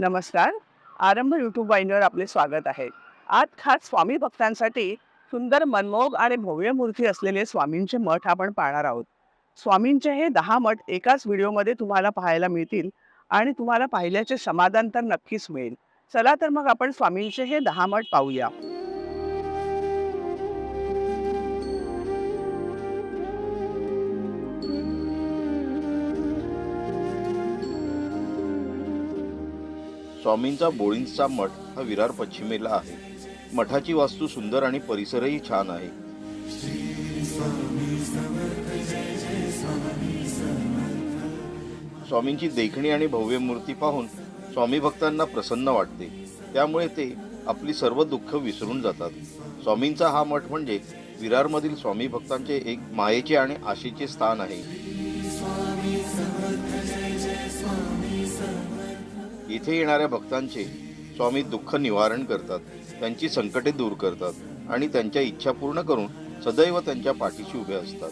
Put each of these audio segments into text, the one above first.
नमस्कार. आरंभ यूट्यूब वाहिनीवर आपले स्वागत आहे. आज खास स्वामी भक्तांसाठी सुंदर मनमोग आणि भव्य मूर्ती असलेले स्वामींचे मठ आपण पाहणार आहोत. स्वामींचे हे दहा मठ एकाच व्हिडिओमध्ये तुम्हाला पाहायला मिळतील आणि तुम्हाला पाहिल्याचे समाधान तर नक्कीच मिळेल. चला तर मग आपण स्वामींचे हे दहा मठ पाहूया. स्वामींचा बोळींचा मठ हा विरार पश्चिमेला आहे. मठाची वास्तू सुंदर आणि परिसरही छान आहे. स्वामींची देखणी आणि भव्य मूर्ती पाहून स्वामी भक्तांना प्रसन्न वाटते. त्यामुळे ते आपली सर्व दुःख विसरून जातात. स्वामींचा हा मठ म्हणजे विरारमधील स्वामी भक्तांचे एक मायेचे आणि आशेचे स्थान आहे. इथे येणाऱ्या भक्तांचे स्वामी दुःख निवारण करतात त्यांची संकटे दूर करतात आणि त्यांच्या इच्छा पूर्ण करून सदैव त्यांच्या पाठीशी उभे असतात.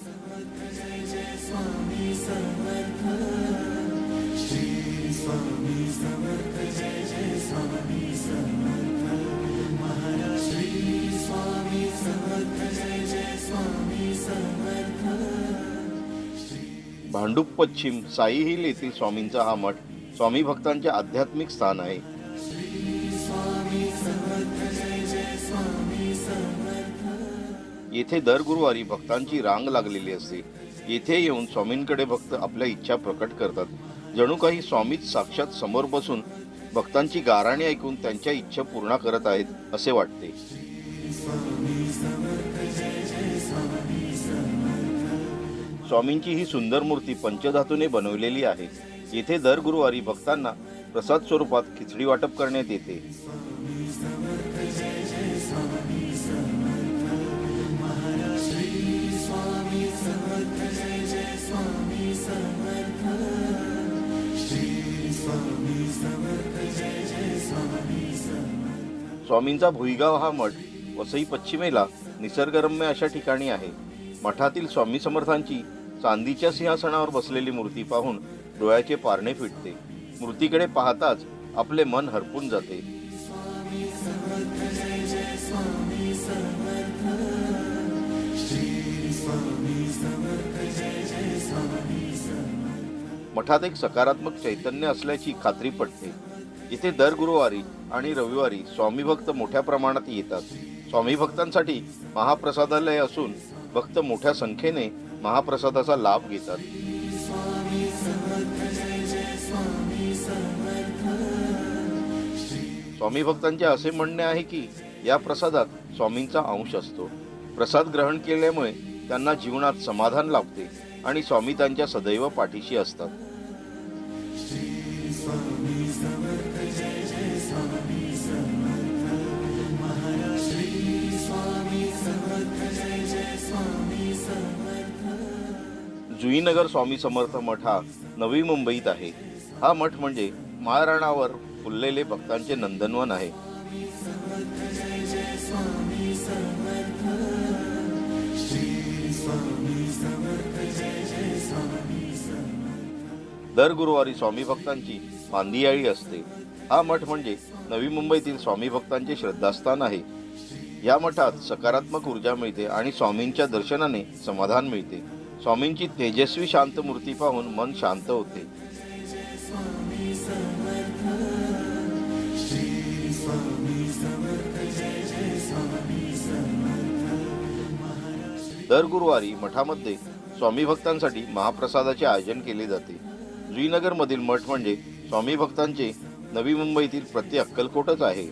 भांडूप पश्चिम साई हिल येथील स्वामींचा हा मठ. स्वामी भक्तांचे आध्यात्मिक स्थान आहे. येथे दर गुरुवारी भक्तांची रांग लागलेली असते. येथे येऊन स्वामींकडे भक्त आपल्या इच्छा प्रकट करतात. जणू काही स्वामीच साक्षात समोर बसून भक्तांची गाराणी ऐकून त्यांच्या इच्छा पूर्ण करत आहेत असे वाटते. स्वामींची ही सुंदर मूर्ती पंचधातूने बनवलेली आहे. येथे दर गुरुवारी भक्तांना प्रसाद स्वरूपात खिचडी वाटप करण्यात येते. स्वामींचा भुईगाव हा मठ वसई पश्चिमेला निसर्गरम्य अशा ठिकाणी आहे. मठातील स्वामी समर्थांची चांदीच्या सिंहासनावर बसलेली मूर्ती पाहून डोळ्याचे पारणे फिटते. मूर्तीकडे पाहताच आपले मन हरपून जाते. मठात एक सकारात्मक चैतन्य असल्याची खात्री पटते इथे दर गुरुवारी आणि रविवारी स्वामी भक्त मोठ्या प्रमाणात येतात. स्वामी भक्तांसाठी महाप्रसादालय असून भक्त मोठ्या संख्येने महाप्रसादाचा लाभ घेतात. स्वामी भक्तांचे असे म्हणणे आहे की या प्रसादात स्वामींचा अंश असतो. प्रसाद ग्रहण केल्यामुळे त्यांना जीवनात समाधान लाभते आणि स्वामी त्यांच्या सदैव पाठीशी असतात. जुईनगर स्वामी समर्थ मठ हा नवी मुंबईत आहे. हा मठ म्हणजे महाराणावर फुललेले भक्तांचे नंदनवन आहे. दर गुरुवारी स्वामी भक्तांची मांदियाळी असते. हा मठ म्हणजे नवी मुंबईतील स्वामी भक्तांचे श्रद्धास्थान आहे. या मठात सकारात्मक ऊर्जा मिळते आणि स्वामींच्या दर्शनाने समाधान मिळते. स्वामींची तेजस्वी शांत मूर्ती पाहून मन शांत होते. दर गुरुवारी मठामध्ये स्वामी भक्तांसाठी महाप्रसादाचे आयोजन केले जाते. जुईनगरमधील मठ म्हणजे स्वामी भक्तांचे नवी मुंबईतील प्रति अक्कलकोटच आहे.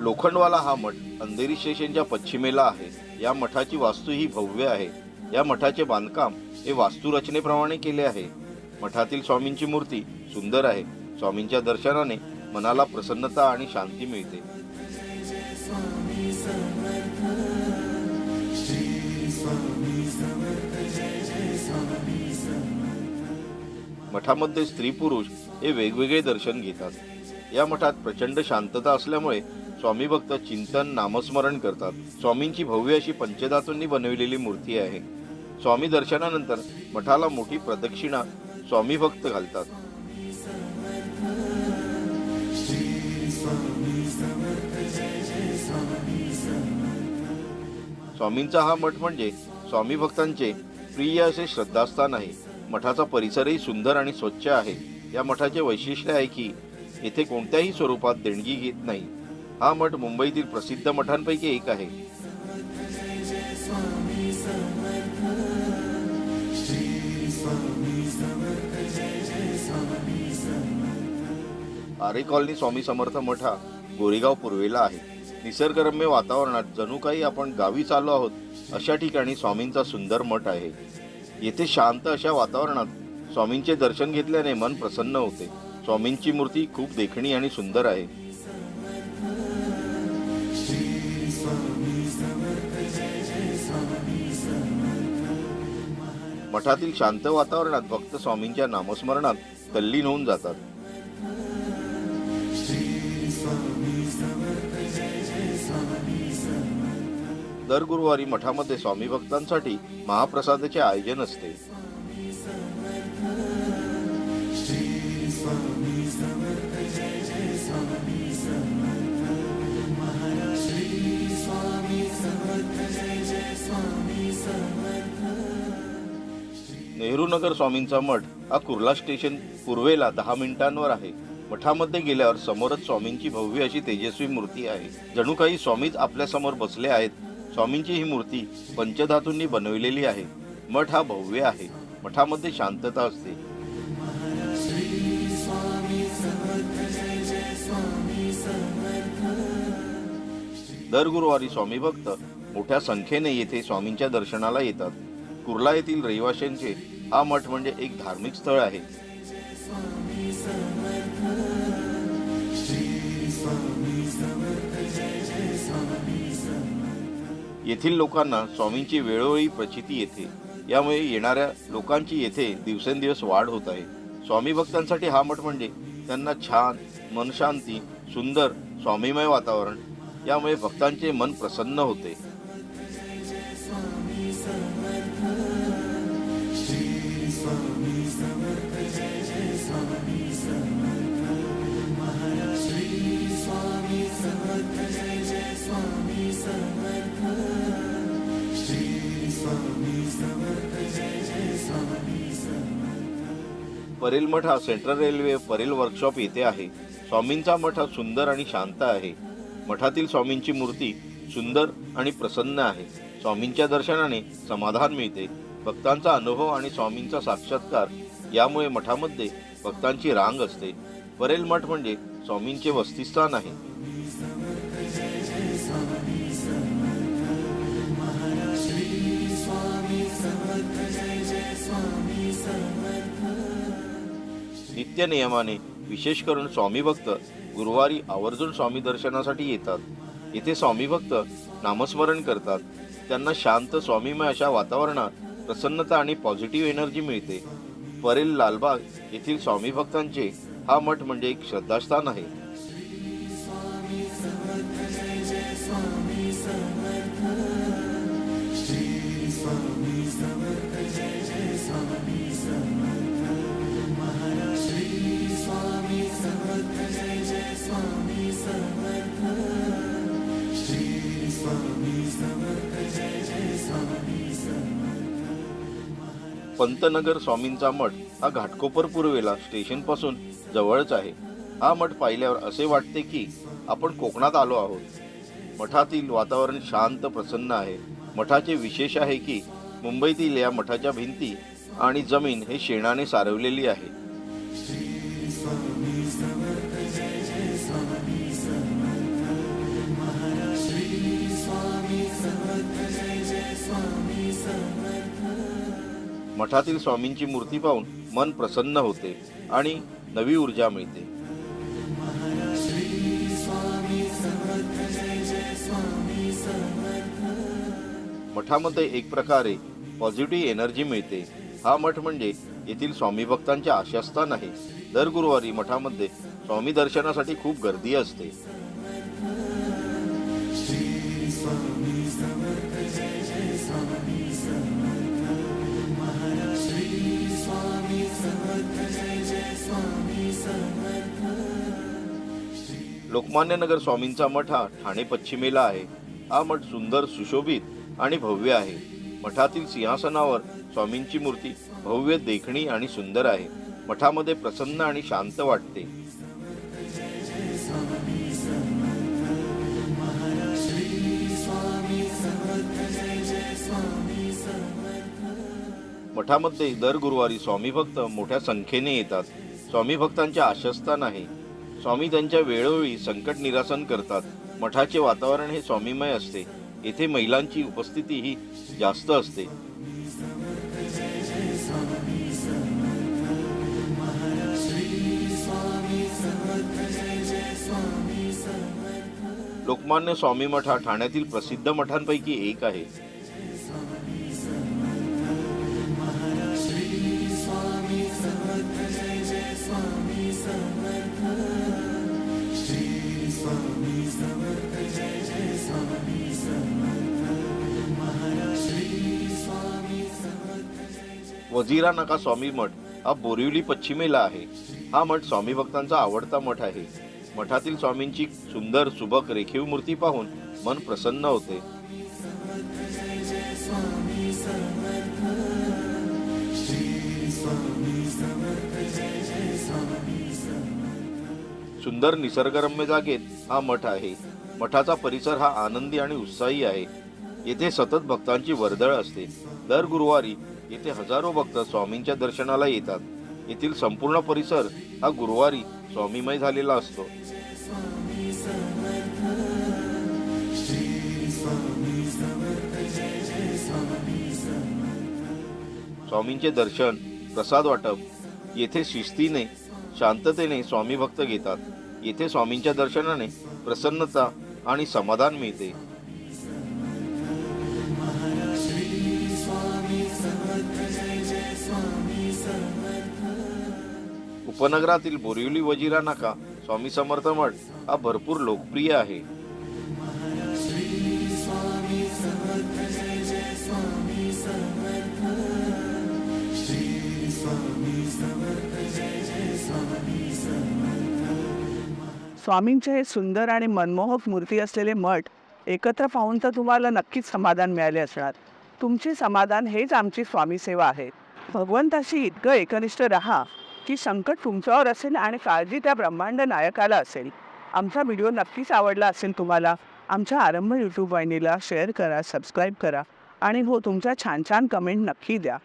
लोखंडवाला हा मठ अंधेरी स्टेशनच्या पश्चिमेला आहे. या मठाची वास्तू ही भव्य आहे. या मठाचे बांधकाम हे वास्तुरचनेप्रमाणे केले आहे. मठातील स्वामींची मूर्ती सुंदर आहे. स्वामींच्या दर्शनाने मनाला प्रसन्नता आणि शांती मिळते. मठामध्ये स्त्री पुरुष हे वेगवेगळे दर्शन घेतात. या मठात प्रचंड शांतता असल्यामुळे स्वामी भक्त चिंतन नामस्मरण करतात. स्वामींची भव्य अशी पंचधातूंनी बनविलेली मूर्ती आहे. स्वामी दर्शनानंतर मठाला मोठी प्रदक्षिणा स्वामी भक्त घालतात. स्वामींचा हा मठ म्हणजे स्वामी भक्तांचे प्रिय असे श्रद्धास्थान आहे. मठाचा परिसरही सुंदर आणि स्वच्छ आहे. या मठाचे वैशिष्ट्य आहे की येथे कोणत्याही स्वरूपात देणगी घेत नाही. हा मठ मुंबईतील प्रसिद्ध मठांपैकी एक आहे. आरे कॉलनी स्वामी समर्थ मठ हा गोरेगाव पूर्वेला आहे. निसर्गरम्य वातावरणात जणू काही आपण गावीच आलो आहोत अशा ठिकाणी स्वामींचा सुंदर मठ आहे. येथे शांत अशा वातावरणात स्वामींचे दर्शन घेतल्याने मन प्रसन्न होते. स्वामींची मूर्ती खूप देखणी आणि सुंदर आहे. मठातील शांत वातावरणात भक्त स्वामींच्या नामस्मरणात तल्लीन होऊन जातात. दर गुरुवारी मठामध्ये स्वामी भक्तांसाठी महाप्रसादाचे आयोजन असते. नेहरू नगर स्वामींचा मठ हा कुर्ला स्टेशन पूर्वेला दहा मिनिटांवर आहे. मठामध्ये गेल्यावर समोरच स्वामींची भव्य अशी तेजस्वी मूर्ती आहे. जणू काही स्वामीच आपल्यासमोर बसले आहेत. स्वामींची ही मूर्ती पंचधातूंनी बनवलेली आहे. मठ हा भव्य आहे. मठामध्ये शांतता असते. दर गुरुवारी स्वामी भक्त मोठ्या संख्येने येथे स्वामींच्या दर्शनाला येतात. कुर्ला येथील रहिवाशांचे हा मठ म्हणजे एक धार्मिक स्थळ आहे. येथील लोकांना स्वामींची वेळोवेळी प्रचिती येते. यामुळे येणाऱ्या लोकांची येथे दिवसेंदिवस वाढ होत आहे. स्वामी भक्तांसाठी हा मठ म्हणजे त्यांना छान मनशांती सुंदर स्वामीमय वातावरण. यामुळे भक्तांचे मन प्रसन्न होते. परेल मठ हा सेंट्रल रेल्वे परेल वर्कशॉप येथे आहे. स्वामींचा मठ हा सुंदर आणि शांत आहे. मठातील स्वामींची मूर्ती सुंदर आणि प्रसन्न आहे. स्वामींच्या दर्शनाने समाधान मिळते. भक्तांचा अनुभव आणि स्वामींचा साक्षात्कार यामुळे मठामध्ये भक्तांची रांग असते. परेल मठ म्हणजे स्वामींचे वस्तिस्थान आहे. नित्य नियमाने विशेष करून स्वामी भक्त गुरुवारी आवर्जून स्वामी दर्शनासाठी येतात. इथे स्वामी भक्त नामस्मरण करतात. त्यांना शांत स्वामीमय अशा वातावरणात प्रसन्नता आणि पॉझिटिव्ह एनर्जी मिळते. परेल लालबाग येथील स्वामी भक्तांचे हा मठ म्हणजे एक श्रद्धास्थान आहे. पंतनगर स्वामींचा मठ हा घाटकोपर पूर्वेला स्टेशनपासून जवळच आहे. हा मठ पाहिल्यावर असे वाटते की आपण कोकणात आलो आहोत. मठातील वातावरण शांत प्रसन्न आहे. मठाचे विशेष आहे की मुंबईतील या मठाच्या भिंती आणि जमीन हे शेणाने सारवलेली आहे. मठातील स्वामींची मूर्ती पाहून मन प्रसन्न होते आणि नवी ऊर्जा मिळते. मठामध्ये एक प्रकारे पॉझिटिव्ह एनर्जी मिळते. हा मठ म्हणजे येथील स्वामी भक्तांचे आशास्थान आहे. दर गुरुवारी मठामध्ये स्वामी दर्शनासाठी खूप गर्दी असते. लोकमान्य नगर स्वामींचा मठ हा ठाणे पश्चिमेला आहे. हा मठ सुंदर सुशोभित आणि भव्य आहे. मठातील सिंहासनावर स्वामींची मूर्ती भव्य देखणी आणि सुंदर आहे. मठामध्ये प्रसन्न आणि शांत वाटते. मठामध्ये दर गुरुवारी स्वामी भक्त मोठ्या संख्येने येतात. स्वामी भक्तांच्या आशस्थान आहे स्वामी त्यांच्या वेळोवेळी संकट निरासन करतात. मठाचे वातावरण हे स्वामीमय असते. येथे महिलांची उपस्थिती ही जास्त असते. लोकमान्य स्वामी मठ हा ठाण्यातील प्रसिद्ध मठांपैकी एक आहे. वजीरा नाका स्वामी मठ. हा बोरिवली पश्चिमेला आहे. हा मठ स्वामी भक्तांचा आवडता मठ आहे. मठातील स्वामींची सुंदर सुबक रेखीव मूर्ती पाहून मन प्रसन्न होते. सुंदर निसर्गरम्य जागेत हा मठ आहे. मठाचा परिसर हा आनंदी आणि उत्साही आहे. येथे सतत भक्तांची वर्दळ असते. दर गुरुवारी येथे हजारो भक्त स्वामींच्या दर्शनाला येतात. येथील संपूर्ण परिसर हा गुरुवारी स्वामीमय झालेला असतो. स्वामींचे दर्शन प्रसाद वाटप. येथे शिस्तीने शांततेने स्वामी भक्त घेतात. येथे स्वामींच्या दर्शनाने प्रसन्नता आणि समाधान मिळते. उपनगरातील बोरिवली वजिरा नाका स्वामी समर्थ मठ हा भरपूर लोकप्रिय आहे. स्वामींचे हे सुंदर आणि मनमोहक मूर्ती असलेले मठ एकत्र पाहून तर तुम्हाला नक्कीच समाधान मिळाले असणार. तुमचे समाधान हेच आमची स्वामी सेवा आहे. भगवंताशी इतकं एकनिष्ठ राहा की संकट तुमच्यावर असेल आणि काळजी त्या ब्रह्मांड नायकाला असेल. आमचा व्हिडिओ नक्कीच आवडला असेल तुम्हाला आमच्या आरंभ यूट्यूब वाहिनीला शेअर करा सबस्क्राईब करा आणि हो तुमच्या छान छान कमेंट नक्की द्या.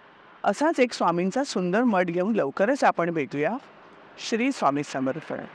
असाच एक स्वामींचा सुंदर मठ घेऊन लवकरच आपण भेटूया. श्री स्वामी समर्पण.